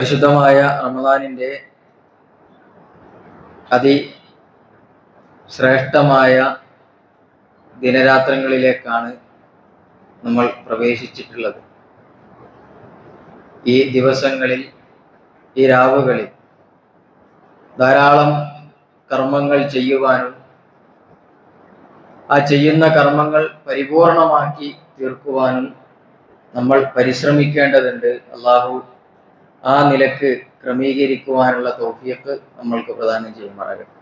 പരിശുദ്ധമായ റമദാനിന്റെ അതി ശ്രേഷ്ഠമായ ദിനരാത്രങ്ങളിലേക്കാണ് നമ്മൾ പ്രവേശിച്ചിട്ടുള്ളത്. ഈ ദിവസങ്ങളിൽ ഈ രാവുകളിൽ ധാരാളം കർമ്മങ്ങൾ ചെയ്യുവാനും ആ ചെയ്യുന്ന കർമ്മങ്ങൾ പരിപൂർണമാക്കി തീർക്കുവാനും നമ്മൾ പരിശ്രമിക്കേണ്ടതുണ്ട്. അള്ളാഹു ആ നിലയ്ക്ക് ക്രമീകരിക്കുവാനുള്ള തോഫിയൊക്കെ നമ്മൾക്ക് പ്രദാനം ചെയ്യുമാറാകട്ടെ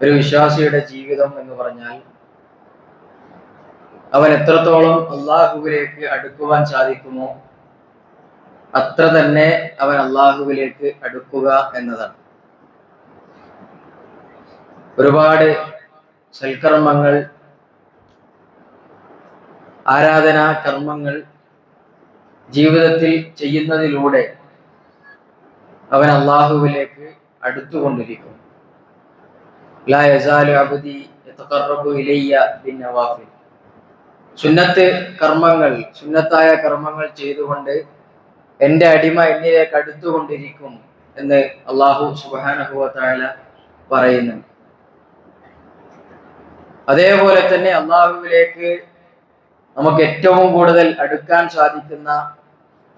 ഒരു വിശ്വാസിയുടെ ജീവിതം എന്ന് പറഞ്ഞാൽ അവൻ എത്രത്തോളം അള്ളാഹുവിലേക്ക് അടുക്കുവാൻ സാധിക്കുമോ അത്ര തന്നെ അവൻ അള്ളാഹുവിലേക്ക് അടുക്കുക എന്നതാണ്. ഒരുപാട് സൽക്കർമ്മങ്ങൾ ആരാധനാ കർമ്മങ്ങൾ ജീവിതത്തിൽ ചെയ്യുന്നതിലൂടെ അവൻ അള്ളാഹുവിലേക്ക് അടുത്തുകൊണ്ടിരിക്കും സുന്നത്ത് കർമ്മങ്ങൾ സുന്നത്തായ കർമ്മങ്ങൾ ചെയ്തുകൊണ്ട് എന്റെ അടിമ എന്നിലേക്ക് അടുത്തുകൊണ്ടിരിക്കും എന്ന് അള്ളാഹു സുബാനഹുല പറയുന്നു. അതേപോലെ തന്നെ അള്ളാഹുവിലേക്ക് നമുക്ക് ഏറ്റവും കൂടുതൽ അടുക്കാൻ സാധിക്കുന്ന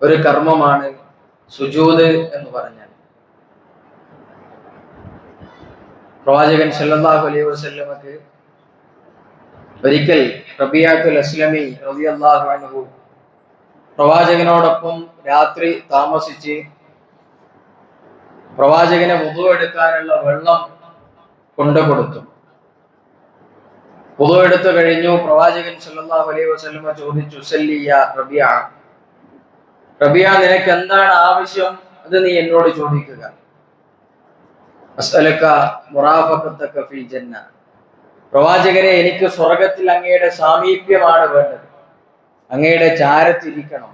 ഒരു കർമ്മമാണ് സുജൂത് എന്ന് പറഞ്ഞാൽ. പ്രവാചകൻ സല്ലാഹു അലൈഹി വസല്ലമക്ക് ഒരിക്കൽ റബിയാത്തുൽ അസ്ലമി റളിയല്ലാഹു അൻഹു പ്രവാചകനോടൊപ്പം രാത്രി താമസിച്ച് പ്രവാചകനെ വുദു എടുക്കാനുള്ള വെള്ളം കൊണ്ടു കൊടുത്തു വുദു എടുത്തു കഴിഞ്ഞു. പ്രവാചകൻ സല്ലല്ലാഹു അലൈഹി ചോദിച്ചു സല്ലിയ റബിയ റബിയ നിനക്ക് എന്താണ് ആവശ്യം? അത് നീ എന്നോട് ചോദിക്കുക. അസ്അലക ജന്ന. പ്രവാചകരെ എനിക്ക് സ്വർഗത്തിൽ അങ്ങയുടെ സാമീപ്യമാണ് വേണ്ടത്. അങ്ങയുടെ ചാരത്തിരിക്കണം.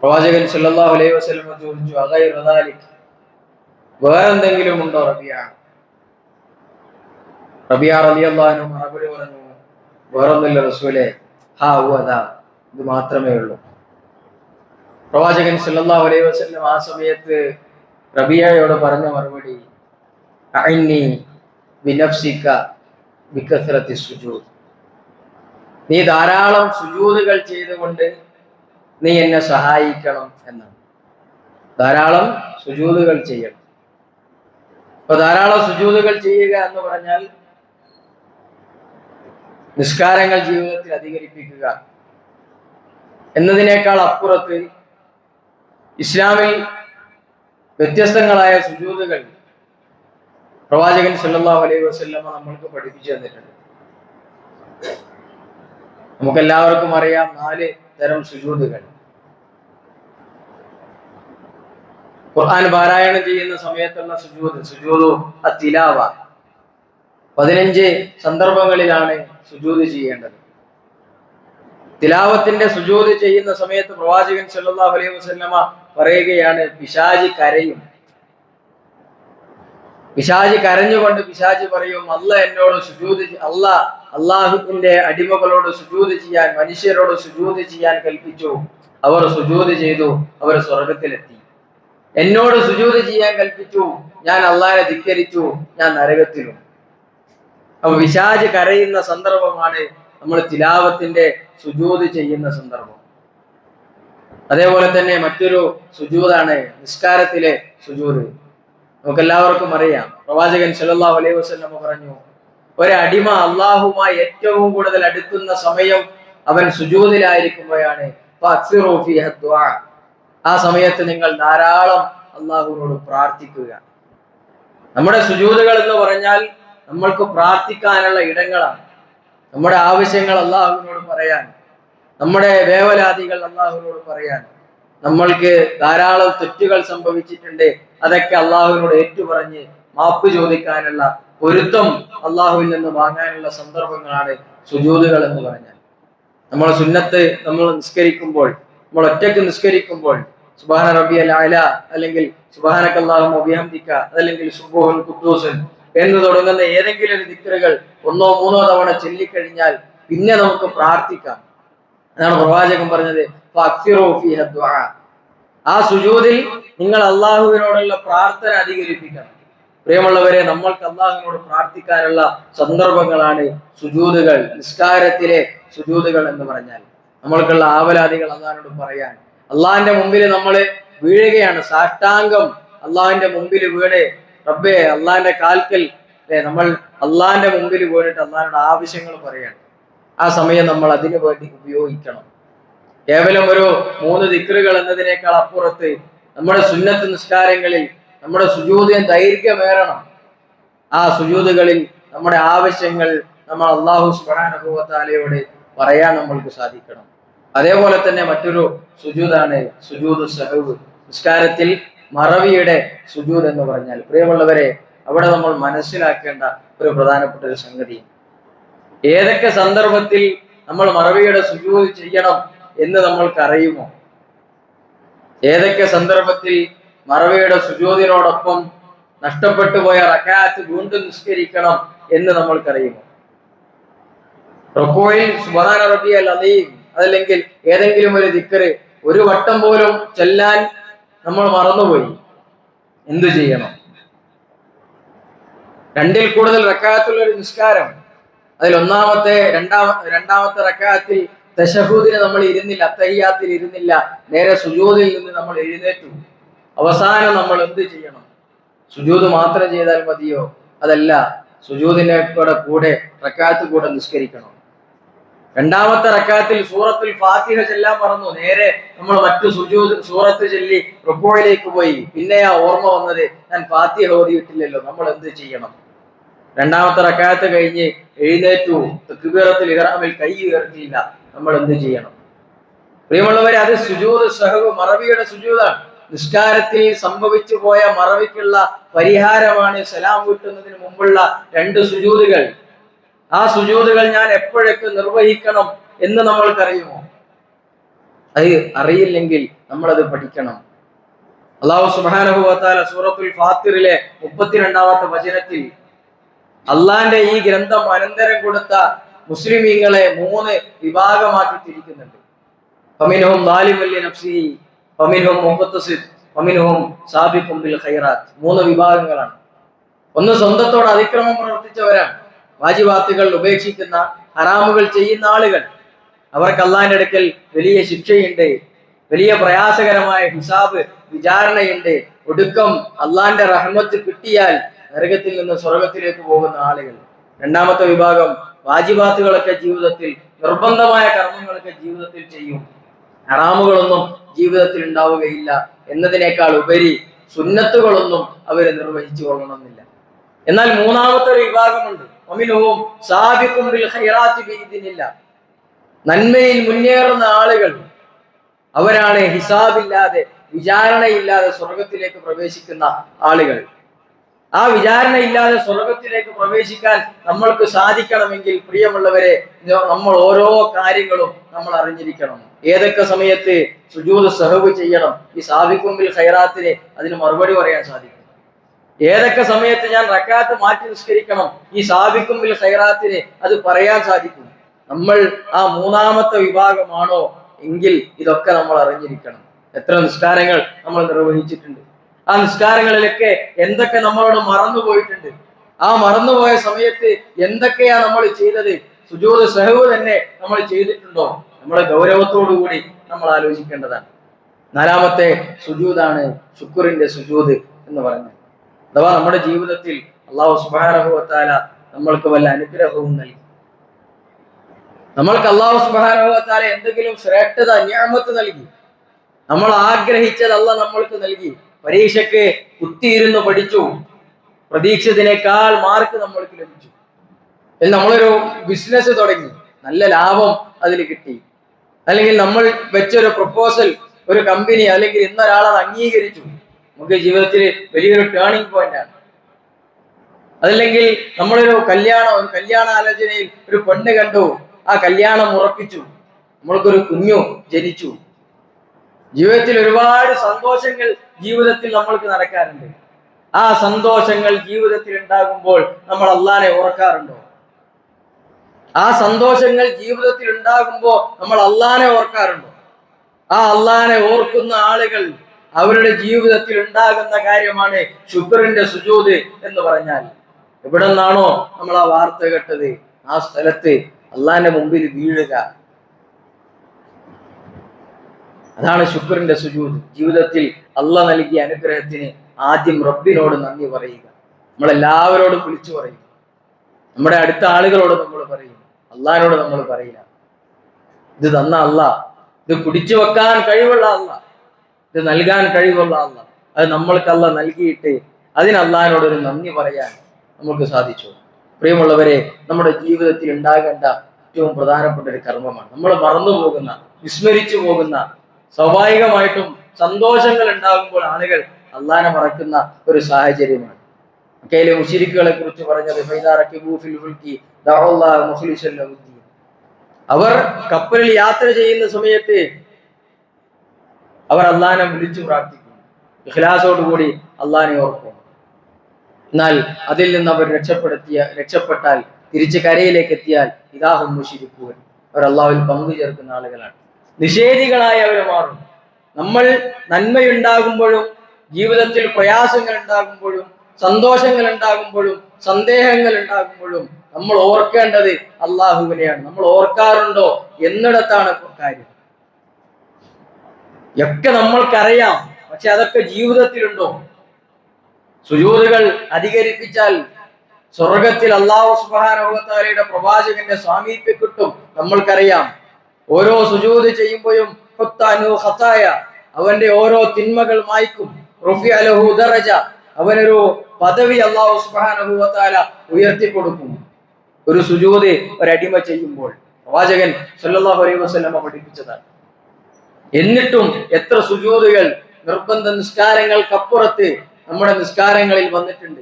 പ്രവാചകൻ സല്ലല്ലാഹു അലൈഹി വസല്ലമ ചോദിച്ചു ദാലിക് വേറെന്തെങ്കിലും ഉണ്ടോ റബിയ റബിയ റളിയല്ലാഹു മറുപടി പറഞ്ഞു വേറൊന്നുമില്ല റസൂലെ. ഹാ അതാ ഇത് മാത്രമേ ഉള്ളൂ. പ്രവാചകൻ സല്ലല്ലാഹു അലൈഹി വസല്ലം ആ സമയത്ത് റബിയയോട് പറഞ്ഞ മറുപടി അഇന്നി ബിനഫ്സിക ബികസ്റത്തി സുജൂദ്. നീ ധാരാളം സുജൂതുകൾ ചെയ്തുകൊണ്ട് നീ എന്നെ സഹായിക്കണം എന്നാണ്. ധാരാളം സുജൂതുകൾ ചെയ്യണം. അപ്പൊ ധാരാളം സുജൂതുകൾ ചെയ്യുക എന്ന് പറഞ്ഞാൽ നിസ്കാരങ്ങൾ ജീവിതത്തിൽ അധികരിപ്പിക്കുക എന്നതിനേക്കാൾ അപ്പുറത്ത് ഇസ്ലാമിൽ വ്യത്യസ്തങ്ങളായ സുജൂതുകൾ പ്രവാചകൻ സല്ലല്ലാഹു അലൈഹി വസല്ലമ നമ്മൾക്ക് പഠിപ്പിച്ചു തന്നിട്ടുണ്ട്. നമുക്കെല്ലാവർക്കും അറിയാം നാല് തരം സുജൂതുകൾ. ഖുർആൻ പാരായണം ചെയ്യുന്ന സമയത്തുള്ള സുജൂത് സുജൂതു അത്തിലാവ. പതിനഞ്ച് സന്ദർഭങ്ങളിലാണ് സുജൂത് ചെയ്യേണ്ടത്. തിലാവത്തിന്റെ സുജൂത് ചെയ്യുന്ന സമയത്ത് പ്രവാചകൻ സല്ലല്ലാഹു അലൈഹി വസല്ലമ പറയുകയാണ് പിശാജി കരയും. പിശാജി കരഞ്ഞുകൊണ്ട് പിശാജി പറയും അല്ല എന്നോട് സുജൂത് അല്ല അള്ളാഹുവിന്റെ അടിമകളോട് സുജൂത് ചെയ്യാൻ മനുഷ്യരോട് സുജൂത് ചെയ്യാൻ കൽപ്പിച്ചു. അവർ സുജൂത് ചെയ്തു അവർ സ്വർഗത്തിലെത്തി എന്നോട് സുജൂത് ചെയ്യാൻ കൽപ്പിച്ചു. ഞാൻ അള്ളാഹിനെ ധിക്കരിച്ചു ഞാൻ നരകത്തിലും. അപ്പൊ വിശാജ് കരയുന്ന സന്ദർഭമാണ് നമ്മൾ തിലാവത്തിന്റെ സുജൂത് ചെയ്യുന്ന സന്ദർഭം. അതേപോലെ തന്നെ മറ്റൊരു സുജൂതാണ് നിസ്കാരത്തിലെ സുജൂത്. നമുക്കെല്ലാവർക്കും അറിയാം. പ്രവാചകൻ സല്ലല്ലാഹു അലൈഹി വസല്ലം പറഞ്ഞു ഒരടിമ അള്ളാഹുമായി ഏറ്റവും കൂടുതൽ അടുക്കുന്ന സമയം അവൻ സുജൂതിലായിരിക്കുമ്പോഴാണ്. ആ സമയത്ത് നിങ്ങൾ ധാരാളം അള്ളാഹുവിനോട് പ്രാർത്ഥിക്കുക. നമ്മുടെ സുജൂതുകൾ എന്ന് പറഞ്ഞാൽ നമ്മൾക്ക് പ്രാർത്ഥിക്കാനുള്ള ഇടങ്ങളാണ്. നമ്മുടെ ആവശ്യങ്ങൾ അള്ളാഹുവിനോട് പറയാൻ നമ്മുടെ വേവലാതികൾ അള്ളാഹുവിനോട് പറയാൻ നമ്മൾക്ക് ധാരാളം തെറ്റുകൾ സംഭവിച്ചിട്ടുണ്ട്. അതൊക്കെ അള്ളാഹുവിനോട് ഏറ്റുപറഞ്ഞ് മാപ്പ് ചോദിക്കാനുള്ള പൊരുത്തം അള്ളാഹുവിൽ നിന്ന് വാങ്ങാനുള്ള സന്ദർഭങ്ങളാണ് സുജൂതുകൾ എന്ന് പറഞ്ഞാൽ. നമ്മൾ സുന്നത്ത് നമ്മൾ നിസ്കരിക്കുമ്പോൾ നമ്മൾ ഒറ്റയ്ക്ക് നിസ്കരിക്കുമ്പോൾ സുബാന റബി ലായ അല അല്ലെങ്കിൽ സുബാനക്കല്ലാഹം അള്ളാഹു അഭിഹംദിക്ക അതല്ലെങ്കിൽ സുബോഹൻ കുദ്ദൂസൻ എന്ന് തുടങ്ങുന്ന ഏതെങ്കിലും ഒരു ദിക്കറുകൾ ഒന്നോ മൂന്നോ തവണ ചൊല്ലിക്കഴിഞ്ഞാൽ പിന്നെ നമുക്ക് പ്രാർത്ഥിക്കാം. അതാണ് പ്രവാചകൻ പറഞ്ഞത്. ആ സുജൂതിൽ നിങ്ങൾ അള്ളാഹുവിനോടുള്ള പ്രാർത്ഥന അധികരിപ്പിക്കണം. പ്രിയമുള്ളവരെ നമ്മൾക്ക് അള്ളാഹുവിനോട് പ്രാർത്ഥിക്കാനുള്ള സന്ദർഭങ്ങളാണ് സുജൂതുകൾ നിസ്കാരത്തിലെ സുജൂതുകൾ എന്ന് പറഞ്ഞാൽ. നമ്മൾക്കുള്ള ആവലാദികൾ അള്ളാഹിനോട് പറയാൻ. അള്ളാഹിന്റെ മുമ്പിൽ നമ്മൾ വീഴുകയാണ്. സാഷ്ടാംഗം അള്ളാഹിന്റെ മുമ്പിൽ വീണ് റബ്ബേ അള്ളാന്റെ കാൽക്കൽ നമ്മൾ അള്ളാന്റെ മുമ്പിൽ പോയിട്ട് അള്ളാഹിനോട് ആവശ്യങ്ങൾ പറയണം. ആ സമയം നമ്മൾ അതിനു വേണ്ടി ഉപയോഗിക്കണം. കേവലം ഒരു മൂന്ന് ദിക്റുകൾ എന്നതിനേക്കാൾ അപ്പുറത്ത് നമ്മുടെ സുന്നത്ത് നിസ്കാരങ്ങളിൽ നമ്മുടെ സുജൂതിയും ദൈർഘ്യമേറണം. ആ സുജൂതുകളിൽ നമ്മുടെ ആവശ്യങ്ങൾ നമ്മൾ അള്ളാഹു സുബാനുഭവത്താലയോട് പറയാൻ നമ്മൾക്ക് സാധിക്കണം. അതേപോലെ തന്നെ മറ്റൊരു സുജൂതാണ് സുജൂദ് സഹവ്. നിസ്കാരത്തിൽ മറവിയുടെ സുജൂദ് എന്ന് പറഞ്ഞാൽ പ്രിയമുള്ളവരെ അവിടെ നമ്മൾ മനസ്സിലാക്കേണ്ട ഒരു പ്രധാനപ്പെട്ട ഒരു സംഗതി. ഏതൊക്കെ സന്ദർഭത്തിൽ നമ്മൾ മറവിയുടെ സുജൂദ് ചെയ്യണം എന്ന് നമ്മൾക്കറിയുമോ? ഏതൊക്കെ സന്ദർഭത്തിൽ മറവിയുടെ സുജൂദിനോടൊപ്പം നഷ്ടപ്പെട്ടു പോയ റക്കാത്ത് വീണ്ടും നിസ്കരിക്കണം എന്ന് നമ്മൾക്കറിയുമോ? റൊക്കോയിൽ സുബാന റബിയൽ അലീം അതല്ലെങ്കിൽ ഏതെങ്കിലും ഒരു ദിക്കറ് ഒരു വട്ടം പോലും ചെല്ലാൻ നമ്മൾ മറന്നുപോയി. എന്തു ചെയ്യണം? രണ്ടിൽ കൂടുതൽ റക്കാത്തുള്ള ഒരു നിസ്കാരം. അതിൽ ഒന്നാമത്തെ രണ്ടാമ രണ്ടാമത്തെ റക്കാത്തിൽ തശഹൂദിന് നമ്മൾ ഇരുന്നില്ല അത്തഹിയാത്തിൽ ഇരുന്നില്ല നേരെ സുജൂദിൽ നിന്ന് നമ്മൾ എഴുന്നേറ്റു. അവസാനം നമ്മൾ എന്ത് ചെയ്യണം? സുജൂദ് മാത്രം ചെയ്താൽ മതിയോ? അതല്ല സുജൂദിനെ കൂടെ കൂടെ റക്കാത്ത് കൂടെ നിസ്കരിക്കണം. രണ്ടാമത്തെ റക്കാത്തിൽ സൂറത്തിൽ ഫാത്തിഹ ചെല്ലാൻ പറഞ്ഞു നേരെ നമ്മൾ മറ്റു സുജൂ സൂറത്ത് ചൊല്ലി റുക്കോയിലേക്ക് പോയി. പിന്നെ ആ ഓർമ്മ വന്നത് ഞാൻ ഫാത്തിഹ ഓതിയിട്ടില്ലല്ലോ. നമ്മൾ എന്ത് ചെയ്യണം? രണ്ടാമത്തെ റക്കാത്ത് കഴിഞ്ഞ് എഴുന്നേറ്റു. തെക്കുബീറത്തിൽ ഇഹ്റാമിൽ കൈ ഉയർത്തിയില്ല. നമ്മൾ എന്ത് ചെയ്യണം? പ്രിയമുള്ളവരെ അത് സുജൂത് സഹവ് മറവിയുടെ സുജൂതാണ് നിസ്കാരത്തിൽ സംഭവിച്ചു പോയ മറവിക്കുള്ള പരിഹാരമാണ് സലാം വീട്ടുന്നതിന് മുമ്പുള്ള രണ്ട് സുജൂദുകൾ. ആ സുജൂതുകൾ ഞാൻ എപ്പോഴൊക്കെ നിർവഹിക്കണം എന്ന് നമ്മൾക്കറിയുമോ അത് അറിയില്ലെങ്കിൽ നമ്മളത് പഠിക്കണം. അള്ളാഹു സുബാനുഭവത്താല സൂറത്തുൽ ഫാത്തിറിലെ മുപ്പത്തിരണ്ടാമത്തെ വചനത്തിൽ അള്ളാന്റെ ഈ ഗ്രന്ഥം അനന്തരം കൊടുത്ത മുസ്ലിമീങ്ങളെ മൂന്ന് വിഭാഗമാക്കി തിരിക്കുന്നുണ്ട് ലാലിമല്ലി നഫ്സി ഫമിൻഹും മുഹത്തസിദ് ഫമിൻഹും സാബിഖും ഖൈറാത്ത്. മൂന്ന് വിഭാഗങ്ങളാണ്. ഒന്ന് സ്വന്തത്തോട് അതിക്രമം പ്രവർത്തിച്ചവരാണ്. വാജിബാത്തുകൾ ഉപേക്ഷിക്കുന്ന ഹറാമുകൾ ചെയ്യുന്ന ആളുകൾ. അവർക്ക് അള്ളാഹിന്റെ അടുക്കൽ വലിയ ശിക്ഷയുണ്ട് വലിയ പ്രയാസകരമായ ഹിസാബ് വിചാരണയുണ്ട്. ഒടുക്കം അള്ളാന്റെ റഹ്മത്ത് കിട്ടിയാൽ നരകത്തിൽ നിന്ന് സ്വർഗത്തിലേക്ക് പോകുന്ന ആളുകൾ. രണ്ടാമത്തെ വിഭാഗം വാജിബാത്തുകളൊക്കെ ജീവിതത്തിൽ നിർബന്ധമായ കർമ്മങ്ങളൊക്കെ ജീവിതത്തിൽ ചെയ്യും. ഹറാമുകളൊന്നും ജീവിതത്തിൽ ഉണ്ടാവുകയില്ല എന്നതിനേക്കാൾ ഉപരി സുന്നത്തുകളൊന്നും അവർ നിർവഹിച്ചു കൊള്ളണമെന്നില്ല. എന്നാൽ മൂന്നാമത്തെ ഒരു വിഭാഗമുണ്ട്. നന്മയിൽ മുന്നേറുന്ന ആളുകൾ അവരാണ് ഹിസാബില്ലാതെ വിചാരണയില്ലാതെ സ്വർഗത്തിലേക്ക് പ്രവേശിക്കുന്ന ആളുകൾ. ആ വിചാരണയില്ലാതെ സ്വർഗത്തിലേക്ക് പ്രവേശിക്കാൻ നമ്മൾക്ക് സാധിക്കണമെങ്കിൽ പ്രിയമുള്ളവരെ നമ്മൾ ഓരോ കാര്യങ്ങളും നമ്മൾ അറിഞ്ഞിരിക്കണം. ഏതൊക്കെ സമയത്ത് സുജൂദ് സഹബ് ചെയ്യണം? ഈ സാബിക്കുമ്പിൽ ഖൈറാത്തിന് അതിന് മറുപടി പറയാൻ സാധിക്കും. ഏതൊക്കെ സമയത്ത് ഞാൻ റക്കാത്ത് മാറ്റി നിസ്കരിക്കണം ഈ സാബിക്കുമ്പിൽ സൈറാത്തിന് അത് പറയാൻ സാധിക്കും? നമ്മൾ ആ മൂന്നാമത്തെ വിഭാഗമാണോ എങ്കിൽ ഇതൊക്കെ നമ്മൾ അറിഞ്ഞിരിക്കണം. എത്ര നിസ്കാരങ്ങൾ നമ്മൾ നിർവഹിച്ചിട്ടുണ്ട്. ആ നിസ്കാരങ്ങളിലൊക്കെ എന്തൊക്കെ നമ്മളോട് മറന്നുപോയിട്ടുണ്ട് ആ മറന്നുപോയ സമയത്ത് എന്തൊക്കെയാ നമ്മൾ ചെയ്തത്? സുജൂദ് സഹവ് തന്നെ നമ്മൾ ചെയ്തിട്ടുണ്ടോ? നമ്മളെ ഗൗരവത്തോടു കൂടി നമ്മൾ ആലോചിക്കേണ്ടതാണ്. നാലാമത്തെ സുജൂതാണ് ശുക്റിന്റെ സുജൂത് എന്ന് പറഞ്ഞത് അഥവാ നമ്മുടെ ജീവിതത്തിൽ അള്ളാഹു സുബാനുഭവത്താല നമ്മൾക്ക് വല്ല അനുഗ്രഹവും നൽകി. നമ്മൾക്ക് അള്ളാഹു സുബാനുഭവത്താല എന്തെങ്കിലും ശ്രേഷ്ഠത ഞാമത്ത് നൽകി. നമ്മൾ ആഗ്രഹിച്ചത് അല്ല നമ്മൾക്ക് നൽകി. പരീക്ഷയ്ക്ക് കുത്തിയിരുന്ന് പഠിച്ചു. പ്രതീക്ഷിച്ചതിനേക്കാൾ മാർക്ക് നമ്മൾക്ക് ലഭിച്ചു. നമ്മളൊരു ബിസിനസ് തുടങ്ങി. നല്ല ലാഭം അതിൽ കിട്ടി. അല്ലെങ്കിൽ നമ്മൾ വെച്ചൊരു പ്രപ്പോസൽ ഒരു കമ്പനി അല്ലെങ്കിൽ ഇന്നൊരാളത് അംഗീകരിച്ചു. നമുക്ക് ജീവിതത്തിൽ വലിയൊരു ടേണിംഗ് പോയിന്റ് ആണ്. അതല്ലെങ്കിൽ നമ്മളൊരു കല്യാണം ഒരു കല്യാണ ആലോചനയിൽ ഒരു പെണ്ണ് കണ്ടു. ആ കല്യാണം ഉറപ്പിച്ചു. നമ്മൾക്കൊരു കുഞ്ഞു ജനിച്ചു. ജീവിതത്തിൽ ഒരുപാട് സന്തോഷങ്ങൾ ജീവിതത്തിൽ നമ്മൾക്ക് നടക്കാറുണ്ട്. ആ സന്തോഷങ്ങൾ ജീവിതത്തിൽ ഉണ്ടാകുമ്പോൾ നമ്മൾ അള്ളാനെ ഓർക്കാറുണ്ടോ? ആ സന്തോഷങ്ങൾ ജീവിതത്തിൽ ഉണ്ടാകുമ്പോൾ നമ്മൾ അള്ളാനെ ഓർക്കാറുണ്ടോ? ആ അള്ളാനെ ഓർക്കുന്ന ആളുകൾ അവരുടെ ജീവിതത്തിൽ ഉണ്ടാകുന്ന കാര്യമാണ് ശുക്രന്റെ സുജൂത് എന്ന് പറഞ്ഞാൽ. എവിടെ നിന്നാണോ നമ്മൾ ആ വാർത്ത കേട്ടത്? ആ സ്ഥലത്ത് അള്ളാന്റെ മുമ്പിൽ വീഴുക. അതാണ് ശുക്രന്റെ സുജൂത്. ജീവിതത്തിൽ അള്ള നൽകിയ അനുഗ്രഹത്തിന് ആദ്യം റബ്ബിനോട് നന്ദി പറയുക. നമ്മളെല്ലാവരോടും വിളിച്ചു പറയും നമ്മുടെ അടുത്ത ആളുകളോട് നമ്മൾ പറയും. അള്ളഹാനോട് നമ്മൾ പറയില്ല. ഇത് തന്ന അല്ല ഇത് കുടിച്ചു വെക്കാൻ കഴിവുള്ള അല്ല ഇത് നൽകാൻ കഴിവുള്ള അല്ല അത് നമ്മൾക്കല്ല നൽകിയിട്ട് അതിന് അള്ളഹാനോട് ഒരു നന്ദി പറയാൻ നമുക്ക് സാധിച്ചു. പ്രിയമുള്ളവരെ നമ്മുടെ ജീവിതത്തിൽ ഉണ്ടാകേണ്ട ഏറ്റവും പ്രധാനപ്പെട്ട ഒരു കർമ്മമാണ്. നമ്മൾ മറന്നു പോകുന്ന വിസ്മരിച്ചു പോകുന്ന സ്വാഭാവികമായിട്ടും സന്തോഷങ്ങൾ ഉണ്ടാകുമ്പോൾ ആളുകൾ അള്ളാനെ മറക്കുന്ന ഒരു സാഹചര്യമാണ്. മക്കയിലെ മുഷിരിക്കുകളെ കുറിച്ച് പറഞ്ഞത് അവർ കപ്പലിൽ യാത്ര ചെയ്യുന്ന സമയത്ത് അവർ അള്ളഹാനെ വിളിച്ചു പ്രാർത്ഥിക്കും ഇഖ്ലാസോടുകൂടി അള്ളഹാനെ ഓർക്കും എന്നാൽ അതിൽ നിന്ന് അവർ രക്ഷപ്പെടുത്തിയ രക്ഷപ്പെട്ടാൽ തിരിച്ച് കരയിലേക്ക് എത്തിയാൽ ഇതാഹും മുഷിരിക്കുവൻ അവർ അള്ളാഹുവിൽ പങ്കു ചേർക്കുന്ന ആളുകളാണ്. നിഷേധികളായി അവർ മാറും. നമ്മൾ നന്മയുണ്ടാകുമ്പോഴും ജീവിതത്തിൽ പ്രയാസങ്ങൾ ഉണ്ടാകുമ്പോഴും സന്തോഷങ്ങൾ ഉണ്ടാകുമ്പോഴും സന്ദേഹങ്ങൾ ഉണ്ടാകുമ്പോഴും നമ്മൾ ഓർക്കേണ്ടത് അള്ളാഹുവിനെയാണ്. നമ്മൾ ഓർക്കാറുണ്ടോ? എന്നിടത്താണ് കാര്യം. ഒക്കെ നമ്മൾക്കറിയാം. പക്ഷെ അതൊക്കെ ജീവിതത്തിലുണ്ടോ? സുജൂതുകൾ അധികരിപ്പിച്ചാൽ സ്വർഗത്തിൽ അള്ളാഹു സുബാനയുടെ പ്രവാചകന്റെ സ്വാമീപ്യം കിട്ടും. നമ്മൾക്കറിയാം. ഓരോ സുജൂത് ചെയ്യുമ്പോഴും അവന്റെ ഓരോ തിന്മകൾ മായ്ക്കും. ദറജ അവനൊരു പദവി അള്ളാഹു സുബാനുഭവത്താല ഉയർത്തി കൊടുക്കും ഒരു സുജൂത് ഒരടിമ ചെയ്യുമ്പോൾ. പ്രവാചകൻ സല്ലാഹു അലൈഹി വസല്ലമ പഠിപ്പിച്ചതാണ്. എന്നിട്ടും എത്ര സുജൂതുകൾ നിർബന്ധ നിസ്കാരങ്ങൾക്കപ്പുറത്ത് നമ്മുടെ നിസ്കാരങ്ങളിൽ വന്നിട്ടുണ്ട്.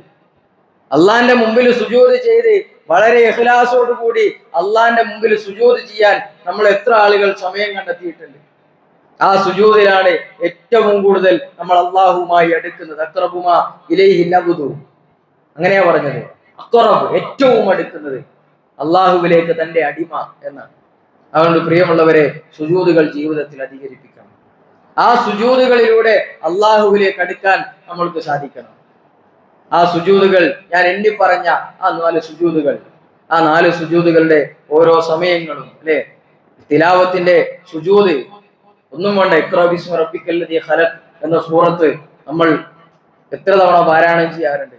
അള്ളാന്റെ മുമ്പിൽ സുജൂത് ചെയ്ത് വളരെ ഇഖ്ലാസോട് കൂടി അള്ളാന്റെ മുമ്പിൽ സുജൂത് ചെയ്യാൻ നമ്മൾ എത്ര ആളുകൾ സമയം കണ്ടെത്തിയിട്ടുണ്ട്. ആ സുജൂതിലാണ് ഏറ്റവും കൂടുതൽ നമ്മൾ അള്ളാഹുമായി അടുക്കുന്നത്. അക്രബുമാ ഇലൈഹി നബുദു. അങ്ങനെയാ പറഞ്ഞത്. അക്റബ് ഏറ്റവും അടുക്കുന്നത് അള്ളാഹുവിലേക്ക് തന്റെ അടിമ എന്നാണ്. അതുകൊണ്ട് പ്രിയമുള്ളവരെ സുജൂതുകൾ ജീവിതത്തിൽ അധികരിപ്പിക്കണം. ആ സുജൂതുകളിലൂടെ അള്ളാഹുവിലേക്ക് അടുക്കാൻ നമ്മൾക്ക് സാധിക്കണം. ആ സുജൂതുകൾ ഞാൻ എണ്ണി പറഞ്ഞ ആ നാല് സുജൂതുകൾ ആ നാല് സുജൂതുകളുടെ ഓരോ സമയങ്ങളും അല്ലെ? തിലാവത്തിന്റെ സുജൂത് ഒന്നും വേണ്ട ഇക്രോബിസ്മ റബ്ബിക്കല്ലതി ഖലഖ് എന്ന സൂറത്ത് നമ്മൾ എത്ര തവണ പാരായണം ചെയ്യാറുണ്ട്?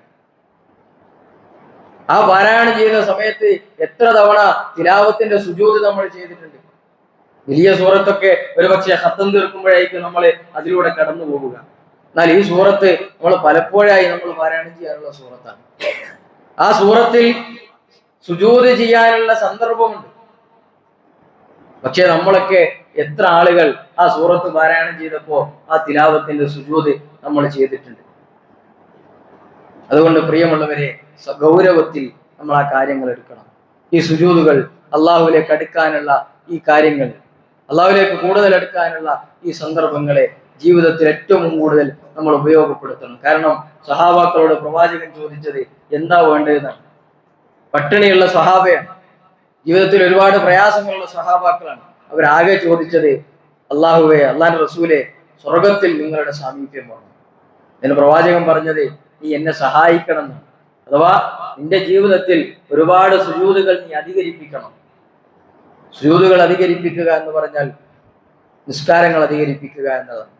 ആ പാരായണം ചെയ്യുന്ന സമയത്ത് എത്ര തവണ തിലാവത്തിന്റെ സുജൂത് നമ്മൾ ചെയ്തിട്ടുണ്ട്? വലിയ സൂറത്തൊക്കെ ഒരുപക്ഷെ ഹത്തം തീർക്കുമ്പോഴായിരിക്കും നമ്മൾ അതിലൂടെ കടന്നു പോവുക. എന്നാൽ ഈ സൂറത്ത് നമ്മൾ പലപ്പോഴായി നമ്മൾ പാരായണം ചെയ്യാനുള്ള സൂറത്താണ്. ആ സൂറത്തിൽ സുജൂത് ചെയ്യാനുള്ള സന്ദർഭമുണ്ട്. പക്ഷെ നമ്മളൊക്കെ എത്ര ആളുകൾ ആ സൂറത്ത് പാരായണം ചെയ്തപ്പോ ആ തിലാവത്തിന്റെ സുജൂത് നമ്മൾ ചെയ്തിട്ടുണ്ട്. അതുകൊണ്ട് പ്രിയമുള്ളവരെ ഗൗരവത്തിൽ നമ്മൾ ആ കാര്യങ്ങൾ എടുക്കണം. ഈ സുജൂതുകൾ അള്ളാഹുവിലേക്ക് അടുക്കാനുള്ള ഈ കാര്യങ്ങൾ അള്ളാഹുലേക്ക് കൂടുതൽ അടുക്കാനുള്ള ഈ സന്ദർഭങ്ങളെ ജീവിതത്തിൽ ഏറ്റവും കൂടുതൽ നമ്മൾ ഉപയോഗപ്പെടുത്തണം. കാരണം സഹാബാക്കളോട് പ്രവാചകൻ ചോദിച്ചത് എന്താ വേണ്ടതെന്നാണ്. പട്ടിണിയുള്ള സഹാബയാണ്. ജീവിതത്തിൽ ഒരുപാട് പ്രയാസങ്ങളുള്ള സഹാബാക്കളാണ്. അവരാകെ ചോദിച്ചത് അള്ളാഹുവെ അള്ളാന്റെ റസൂലെ സ്വർഗത്തിൽ നിങ്ങളുടെ സാമീപ്യം വേണം. എന്ന് പ്രവാചകൻ പറഞ്ഞത് നീ എന്നെ സഹായിക്കണം അഥവാ നിന്റെ ജീവിതത്തിൽ ഒരുപാട് സുജൂതുകൾ നീ അധികരിപ്പിക്കണം. സുജൂതുകൾ അധികരിപ്പിക്കുക എന്ന് പറഞ്ഞാൽ നിസ്കാരങ്ങൾ അധികരിപ്പിക്കുക എന്നതാണ്.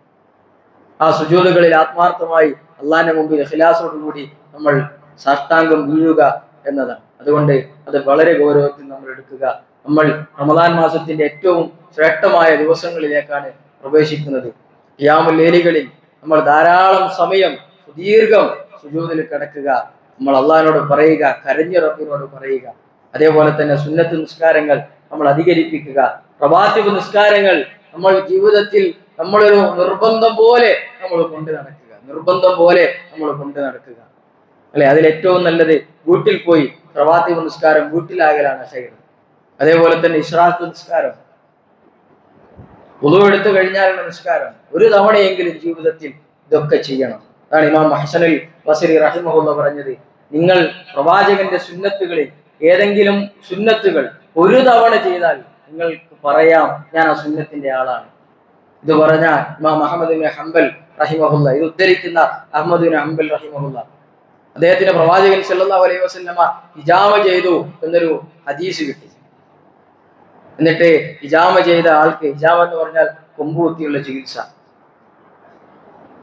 ആ സുജൂതുകളിൽ ആത്മാർത്ഥമായി അള്ളാന്റെ മുമ്പിൽ ഹിലാസോടുകൂടി നമ്മൾ സാഷ്ടാംഗം വീഴുക എന്നതാണ്. അതുകൊണ്ട് അത് വളരെ ഗൗരവത്തിൽ നമ്മൾ എടുക്കുക. നമ്മൾ റമദാൻ മാസത്തിന്റെ ഏറ്റവും ശ്രേഷ്ഠമായ ദിവസങ്ങളിലേക്കാണ് പ്രവേശിക്കുന്നത്. യാമുലേലികളിൽ നമ്മൾ ധാരാളം സമയം സുദീർഘം സുജൂതിൽ കിടക്കുക നമ്മൾ അള്ളഹാനോട് പറയുക കരഞ്ഞ റബ്ബിനോട് പറയുക. അതേപോലെ തന്നെ സുന്നത്ത് നിസ്കാരങ്ങൾ നമ്മൾ അധികരിപ്പിക്കുക. പ്രവാചക നിസ്കാരങ്ങൾ നമ്മൾ ജീവിതത്തിൽ നമ്മളൊരു നിർബന്ധം പോലെ നമ്മൾ കൊണ്ട് നടക്കുക. നിർബന്ധം പോലെ നമ്മൾ കൊണ്ട് നടക്കുക. അല്ലെ? അതിൽ ഏറ്റവും നല്ലത് വീട്ടിൽ പോയി പ്രഭാത്തിവ് നിസ്കാരം വീട്ടിലാകലാണ് ചെയ്യുന്നത്. അതേപോലെ തന്നെ ഇഷ്രാത്ത് നിസ്കാരം. പൊതുവെടുത്തു കഴിഞ്ഞാലുള്ള നിസ്കാരം. ഒരു തവണയെങ്കിലും ജീവിതത്തിൽ ഇതൊക്കെ ചെയ്യണം. അതാണ് ഇമാം മഹസനുൽ വസരി റഹിമഹുള്ള പറഞ്ഞത്. നിങ്ങൾ പ്രവാചകന്റെ സുന്നത്തുകളിൽ ഏതെങ്കിലും സുന്നത്തുകൾ ഒരു തവണ ചെയ്താൽ നിങ്ങൾക്ക് പറയാം ഞാൻ ആ സുന്നത്തിന്റെ ആളാണ്. ഇത് പറഞ്ഞ ഇമാം അഹമ്മദ് ഹംബൽ റഹിമഹുല്ല ഇത് ഉദ്ധരിക്കുന്ന അഹമ്മദ് ഹംബൽ റഹിമഹുല്ല. അദ്ദേഹത്തിന്റെ പ്രവാചകൻ സല്ലല്ലാഹു അലൈഹി വസല്ലമ ഹിജാമ ചെയ്തു എന്നൊരു ഹദീസ് കിട്ടി. എന്നിട്ട് ഹിജാമ ചെയ്ത ആൾക്ക് ഹിജാമ എന്ന് പറഞ്ഞാൽ കൊമ്പുകുത്തിയുള്ള ചികിത്സ.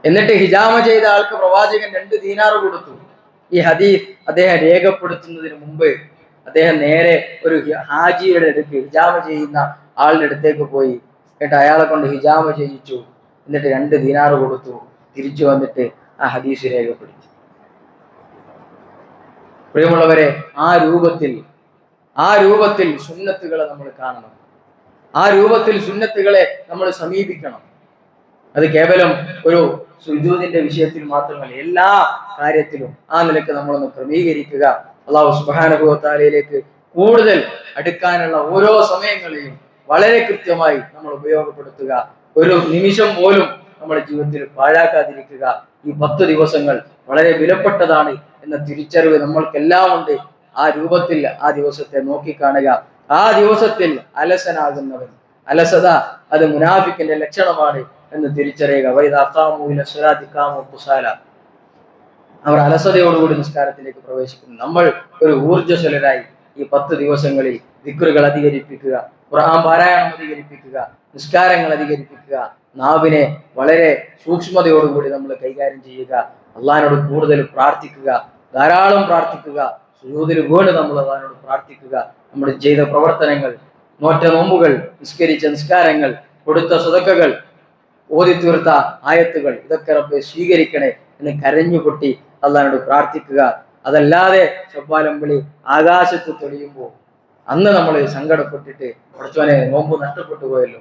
എന്നിട്ട് ഹിജാമ ചെയ്ത ആൾക്ക് പ്രവാചകൻ രണ്ട് ദീനാറ് കൊടുത്തു. ഈ ഹദീസ് അദ്ദേഹം രേഖപ്പെടുത്തുന്നതിന് മുമ്പ് അദ്ദേഹം നേരെ ഒരു ഹാജിയുടെ അടുത്ത് ഹിജാമ ചെയ്യുന്ന ആളുടെ അടുത്തേക്ക് പോയി. എന്നിട്ട് അയാളെ കൊണ്ട് ഹിജാമ ചെയ്യിച്ചു. എന്നിട്ട് രണ്ട് ദീനാറ് കൊടുത്തു. തിരിച്ചു വന്നിട്ട് ആ ഹദീസ് രേഖപ്പെടുത്തി. പ്രിയമുള്ളവരെ ആ രൂപത്തിൽ ആ രൂപത്തിൽ സുന്നത്തുകളെ നമ്മൾ കാണണം. ആ രൂപത്തിൽ സുന്നത്തുകളെ നമ്മൾ സമീപിക്കണം. അത് കേവലം ഒരു സുജൂദിന്റെ വിഷയത്തിൽ മാത്രമല്ല എല്ലാ കാര്യത്തിലും ആ നിലയ്ക്ക് നമ്മളൊന്ന് ക്രമീകരിക്കുക. അള്ളാഹു സുബാനുഭവത്താലയിലേക്ക് കൂടുതൽ അടുക്കാനുള്ള ഓരോ സമയങ്ങളെയും വളരെ കൃത്യമായി നമ്മൾ ഉപയോഗപ്പെടുത്തുക. ഒരു നിമിഷം പോലും നമ്മുടെ ജീവിതത്തിൽ പാഴാക്കാതിരിക്കുക. ഈ പത്ത് ദിവസങ്ങൾ വളരെ വിലപ്പെട്ടതാണ് എന്ന തിരിച്ചറിവ് നമ്മൾക്കെല്ലാം ഉണ്ട്. ആ രൂപത്തിൽ ആ ദിവസത്തെ നോക്കിക്കാണുക. ആ ദിവസത്തിൽ അലസനാകുന്നവൻ. അലസത അത് മുനാഫിക്കിന്റെ ലക്ഷണമാണ്. എന്ന് തിരിച്ചറിയുക. അവർ അലസതയോടുകൂടി നിസ്കാരത്തിലേക്ക് പ്രവേശിക്കുന്നു. നമ്മൾ ഒരു ഊർജസ്വലരായി ഈ പത്ത് ദിവസങ്ങളിൽ ദിക്റുകൾ അധികരിപ്പിക്കുക ഖുർആൻ പാരായണം അധികരിപ്പിക്കുക നിസ്കാരങ്ങൾ അധികരിപ്പിക്കുക നാവിനെ വളരെ സൂക്ഷ്മതയോടുകൂടി നമ്മൾ കൈകാര്യം ചെയ്യുക അള്ളഹാനോട് കൂടുതൽ പ്രാർത്ഥിക്കുക ധാരാളം പ്രാർത്ഥിക്കുക സുജൂതിൽ വീണ് നമ്മൾ അള്ളഹാനോട് പ്രാർത്ഥിക്കുക. നമ്മൾ ചെയ്ത പ്രവർത്തനങ്ങൾ നോറ്റ നോമ്പുകൾ നിസ്കരിച്ച നിസ്കാരങ്ങൾ കൊടുത്ത സ്വതക്കകൾ ഓതി തീർത്ത ആയത്തുകൾ ഇതൊക്കെ റബ്ബ് സ്വീകരിക്കണേ എന്ന് കരഞ്ഞു പൊട്ടി അള്ളഹാനോട് പ്രാർത്ഥിക്കുക. അതല്ലാതെ ചൊവ്വാലം വിളി ആകാശത്ത് തെളിയുമ്പോൾ അന്ന് നമ്മൾ സങ്കടപ്പെട്ടിട്ട് കുറച്ചോനെ നോമ്പ് നഷ്ടപ്പെട്ടു പോയല്ലോ.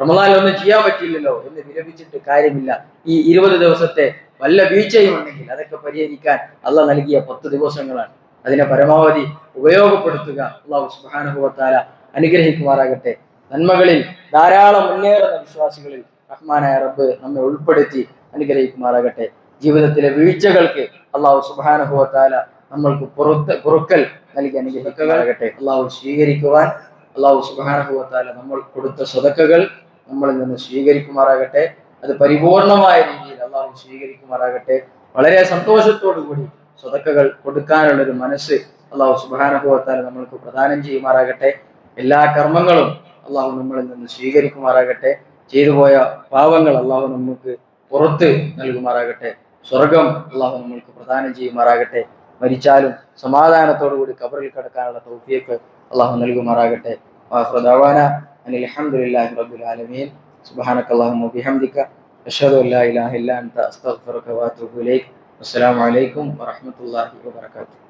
റമദാനൊന്നും ചെയ്യാൻ പറ്റില്ലല്ലോ എന്ന് വിരമിച്ചിട്ട് കാര്യമില്ല. ഈ ഇരുപത് ദിവസത്തെ വല്ല വീഴ്ചയും ഉണ്ടെങ്കിൽ അതൊക്കെ പരിഹരിക്കാൻ അള്ള നൽകിയ പത്ത് ദിവസങ്ങളാണ്. അതിനെ പരമാവധി ഉപയോഗപ്പെടുത്തുക. അള്ളാഹു സുബാനുഭവത്താല അനുഗ്രഹിക്കുമാറാകട്ടെ. നന്മകളിൽ ധാരാളം മുന്നേറുന്ന വിശ്വാസികളിൽ റഹ്മാനായ റബ്ബ് നമ്മെ ഉൾപ്പെടുത്തി അനുഗ്രഹിക്കുമാറാകട്ടെ. ജീവിതത്തിലെ വീഴ്ചകൾക്ക് അള്ളാഹു സുബാനുഭവത്താല നമ്മൾക്ക് പുറത്ത് പുറക്കൽ നൽകി അനുഗ്രഹിക്കുമാറാകട്ടെ. അള്ളാഹു സ്വീകരിക്കുവാൻ അള്ളാഹു സുബാനുഭവത്താല നമ്മൾ കൊടുത്ത സ്വതക്കകൾ നമ്മളിൽ നിന്ന് സ്വീകരിക്കുമാറാകട്ടെ. അത് പരിപൂർണമായ രീതിയിൽ അള്ളാഹു സ്വീകരിക്കുമാറാകട്ടെ. വളരെ സന്തോഷത്തോടു കൂടി സ്വതക്കകൾ കൊടുക്കാനുള്ളൊരു മനസ്സ് അള്ളാഹു സുബാനുഭവത്താല നമ്മൾക്ക് പ്രദാനം ചെയ്യുമാറാകട്ടെ. എല്ലാ കർമ്മങ്ങളും അള്ളാഹു നമ്മളിൽ നിന്ന് സ്വീകരിക്കുമാറാകട്ടെ. ചെയ്തു പോയ പാവങ്ങൾ അള്ളാഹു നമുക്ക് പുറത്ത് നൽകുമാറാകട്ടെ. സ്വർഗം അള്ളാഹു നമ്മൾക്ക് പ്രദാനം ചെയ്യുമാറാകട്ടെ. മരിച്ചാലും സമാധാനത്തോടു കൂടി കബറിൽ കിടക്കാനുള്ള തൗഫിയൊക്കെ അള്ളാഹു നൽകുമാറാകട്ടെ. അസ്സലാമു അലൈക്കും വറഹ്മത്തുള്ളാഹി വബറകാതുഹു.